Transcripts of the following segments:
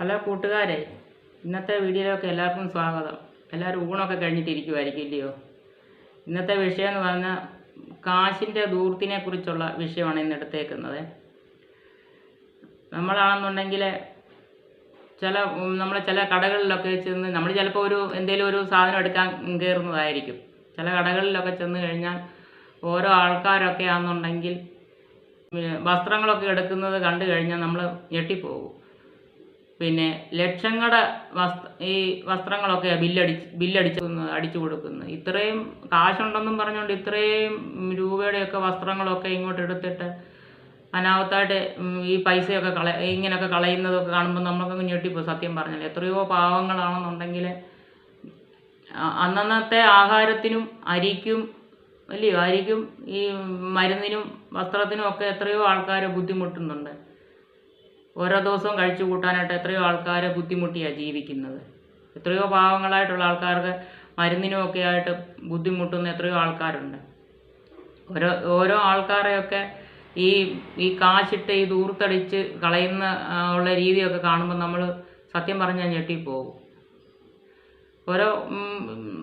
Hello കൂട്ടുകാരെ ഇന്നത്തെ വീഡിയോയിലൊക്കെ എല്ലാവർക്കും സ്വാഗതം. എല്ലാവരും ഊണൊക്കെ കഴിഞ്ഞിട്ടിരിക്കുമായിരിക്കും ഇല്ലയോ? ഇന്നത്തെ വിഷയം എന്ന് പറഞ്ഞാൽ കാശിന്റെ ദൂർത്തിനെ കുറിച്ചുള്ള വിഷയമാണ് ഇന്ന് എടുത്തേക്കുന്നത്. നമ്മളാണെന്നുണ്ടെങ്കിൽ ചില നമ്മളെ ചില കടകളിലൊക്കെ ചെന്ന് നമ്മൾ ചിലപ്പോൾ ഒരു എന്തെങ്കിലും ഒരു സാധനം എടുക്കാൻ കയറുന്നതായിരിക്കും. ചില കടകളിലൊക്കെ ചെന്ന് കഴിഞ്ഞാൽ ഓരോ ആൾക്കാരൊക്കെ ആണെന്നുണ്ടെങ്കിൽ വസ്ത്രങ്ങളൊക്കെ എടുക്കുന്നത് കണ്ടു കഴിഞ്ഞാൽ നമ്മൾ ഞെട്ടിപ്പോകും. പിന്നെ ലക്ഷങ്ങളുടെ വസ്ത്ര ഈ വസ്ത്രങ്ങളൊക്കെ ബില്ലടിച്ച് ബില്ലടിച്ച് അടിച്ചു കൊടുക്കുന്നു ഇത്രയും കാശുണ്ടെന്നും പറഞ്ഞുകൊണ്ട് ഇത്രയും രൂപയുടെയൊക്കെ വസ്ത്രങ്ങളൊക്കെ ഇങ്ങോട്ട് എടുത്തിട്ട് അനാവത്തായിട്ട് ഈ പൈസയൊക്കെ കള ഇങ്ങനെയൊക്കെ കളയുന്നതൊക്കെ കാണുമ്പോൾ നമുക്കങ്ങ് ഞെട്ടിപ്പോൾ സത്യം പറഞ്ഞാൽ എത്രയോ പാവങ്ങളാണെന്നുണ്ടെങ്കിൽ അന്നന്നത്തെ ആഹാരത്തിനും അരിക്കും അല്ലയോ? അരിക്കും ഈ മരുന്നിനും വസ്ത്രത്തിനും ഒക്കെ എത്രയോ ആൾക്കാർ ബുദ്ധിമുട്ടുന്നുണ്ട്. ഓരോ ദിവസവും കഴിച്ചു കൂട്ടാനായിട്ട് എത്രയോ ആൾക്കാർ ബുദ്ധിമുട്ടിയാണ് ജീവിക്കുന്നത്. എത്രയോ പാവങ്ങളായിട്ടുള്ള ആൾക്കാർക്ക് മരുന്നിനും ഒക്കെ ആയിട്ട് ബുദ്ധിമുട്ടുന്ന എത്രയോ ആൾക്കാരുണ്ട്. ഓരോ ഓരോ ആൾക്കാരെയൊക്കെ ഈ ഈ കാശിട്ട് ഈ ദൂർത്തടിച്ച് കളയുന്ന ഉള്ള രീതിയൊക്കെ കാണുമ്പോൾ നമ്മൾ സത്യം പറഞ്ഞാൽ ഞെട്ടിപ്പോകും ഓരോ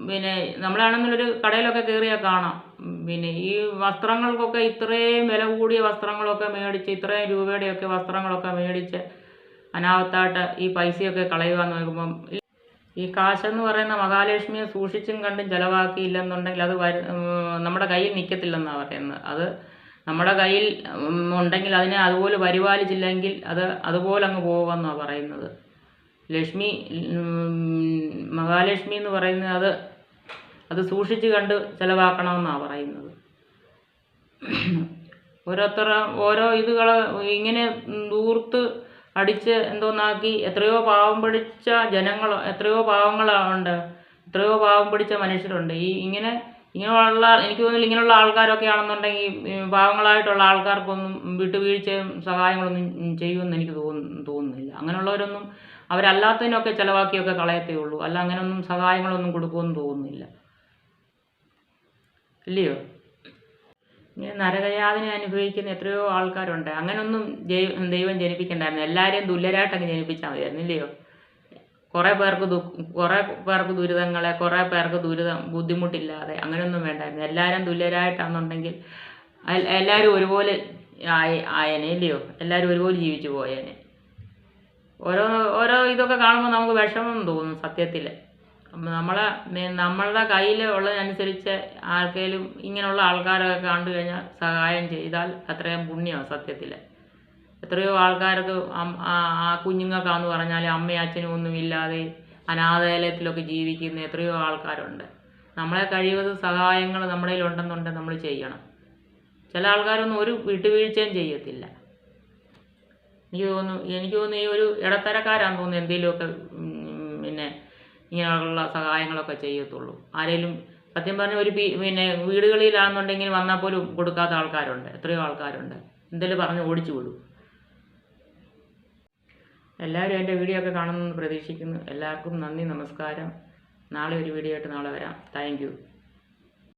പിന്നെ നമ്മളാണെന്നുള്ളൊരു കടയിലൊക്കെ കയറിയാൽ കാണാം. പിന്നെ ഈ വസ്ത്രങ്ങൾക്കൊക്കെ ഇത്രയും വില കൂടിയ വസ്ത്രങ്ങളൊക്കെ മേടിച്ച് ഇത്രയും രൂപയുടെയൊക്കെ വസ്ത്രങ്ങളൊക്കെ മേടിച്ച് അനാവത്തായിട്ട് ഈ പൈസയൊക്കെ കളയുക എന്ന് നോക്കുമ്പം ഈ- കാശെന്ന് പറയുന്ന മഹാലക്ഷ്മിയെ സൂക്ഷിച്ചും കണ്ടും ചിലവാക്കിയില്ലെന്നുണ്ടെങ്കിൽ അത് നമ്മുടെ കയ്യിൽ നിൽക്കത്തില്ലെന്നാണ് പറയുന്നത്. അത് നമ്മുടെ കയ്യിൽ ഉണ്ടെങ്കിൽ അതിനെ അതുപോലെ പരിപാലിച്ചില്ലെങ്കിൽ അത് അതുപോലെ അങ്ങ് പോകുമെന്നാണ് പറയുന്നത്. ലക്ഷ്മി മഹാലക്ഷ്മി എന്ന് പറയുന്നത് അത് അത് സൂക്ഷിച്ച് കണ്ട് ചിലവാക്കണമെന്നാണ് പറയുന്നത്. ഓരോരുത്തർ ഓരോ ഇതുകൾ ഇങ്ങനെ ദൂർത്ത് അടിച്ച് എന്തോന്നാക്കി എത്രയോ പാവം പിടിച്ച ജനങ്ങൾ എത്രയോ പാവങ്ങളുണ്ട് എത്രയോ പാവം പിടിച്ച മനുഷ്യരുണ്ട്. ഈ ഇങ്ങനെ ഇങ്ങനെയുള്ള എനിക്ക് തോന്നുന്നില്ല ഇങ്ങനെയുള്ള ആൾക്കാരൊക്കെ ആണെന്നുണ്ടെങ്കിൽ പാവങ്ങളായിട്ടുള്ള ആൾക്കാർക്കൊന്നും വിട്ടുവീഴ്ചയും സഹായങ്ങളൊന്നും ചെയ്യുമെന്ന് എനിക്ക് തോന്നുന്നു തോന്നുന്നില്ല. അങ്ങനെയുള്ളവരൊന്നും അവരല്ലാത്തതിനൊക്കെ ചിലവാക്കിയൊക്കെ കളയത്തേ ഉള്ളൂ അല്ല അങ്ങനെയൊന്നും സഹായങ്ങളൊന്നും കൊടുക്കുമെന്ന് തോന്നുന്നില്ല. ഇല്ലയോ? ഇങ്ങനെ നരകയാതന അനുഭവിക്കുന്ന എത്രയോ ആൾക്കാരുണ്ട്. അങ്ങനൊന്നും ദൈവം ജനിപ്പിക്കണ്ടായിരുന്നു. എല്ലാവരെയും തുല്യരായിട്ട് ജനിപ്പിച്ചാൽ മതിയായിരുന്നു. ഇല്ലയോ? കുറേ പേർക്ക് ദു കുറേ പേർക്ക് ദുരിതങ്ങളെ കുറേ പേർക്ക് ദുരിതം ബുദ്ധിമുട്ടില്ലാതെ അങ്ങനെയൊന്നും വേണ്ടായിരുന്നു. എല്ലാവരും തുല്യരായിട്ടാണെന്നുണ്ടെങ്കിൽ എല്ലാവരും ഒരുപോലെ ആയ ആയനെ. ഇല്ലയോ? എല്ലാവരും ഒരുപോലെ ജീവിച്ചു പോയേനെ. ഓരോ ഓരോ ഇതൊക്കെ കാണുമ്പോൾ നമുക്ക് വിഷമം തോന്നും സത്യത്തിൽ നമ്മളെ നമ്മളുടെ കയ്യിൽ ഉള്ളതനുസരിച്ച് ആർക്കെങ്കിലും ഇങ്ങനെയുള്ള ആൾക്കാരൊക്കെ കണ്ടു കഴിഞ്ഞാൽ സഹായം ചെയ്താൽ അത്രയും പുണ്യമാണ് സത്യത്തിൽ എത്രയോ ആൾക്കാർക്ക് ആ കുഞ്ഞുങ്ങൾക്കാന്ന് പറഞ്ഞാൽ അമ്മയും അച്ഛനും ഒന്നും ഇല്ലാതെ അനാഥാലയത്തിലൊക്കെ ജീവിക്കുന്ന എത്രയോ ആൾക്കാരുണ്ട്. നമ്മളെ കഴിയുന്ന സഹായങ്ങൾ നമ്മുടെ കയ്യിലുണ്ടെന്നുണ്ടെങ്കിൽ നമ്മൾ ചെയ്യണം. ചില ആൾക്കാരൊന്നും ഒരു വിട്ടുവീഴ്ചയും ചെയ്യത്തില്ല. എനിക്ക് തോന്നുന്നു എനിക്ക് തോന്നുന്നു ഈ ഒരു ഇടത്തരക്കാരാന്ന് തോന്നുന്നു എന്തെങ്കിലുമൊക്കെ പിന്നെ ഇങ്ങനെയുള്ള സഹായങ്ങളൊക്കെ ചെയ്യത്തുള്ളൂ. ആരെങ്കിലും സത്യം പറഞ്ഞ ഒരു പിന്നെ വീടുകളിലാണെന്നുണ്ടെങ്കിൽ വന്നാൽ പോലും കൊടുക്കാത്ത ആൾക്കാരുണ്ട് എത്രയോ ആൾക്കാരുണ്ട്. എന്തെങ്കിലും പറഞ്ഞ് ഓടിച്ചു വിടും. എല്ലാവരും എന്റെ വീഡിയോ ഒക്കെ കാണുമെന്ന് പ്രതീക്ഷിക്കുന്നു. എല്ലാവർക്കും നന്ദി നമസ്കാരം. നാളെ ഒരു വീഡിയോ ആയിട്ട് നാളെ വരാം. താങ്ക്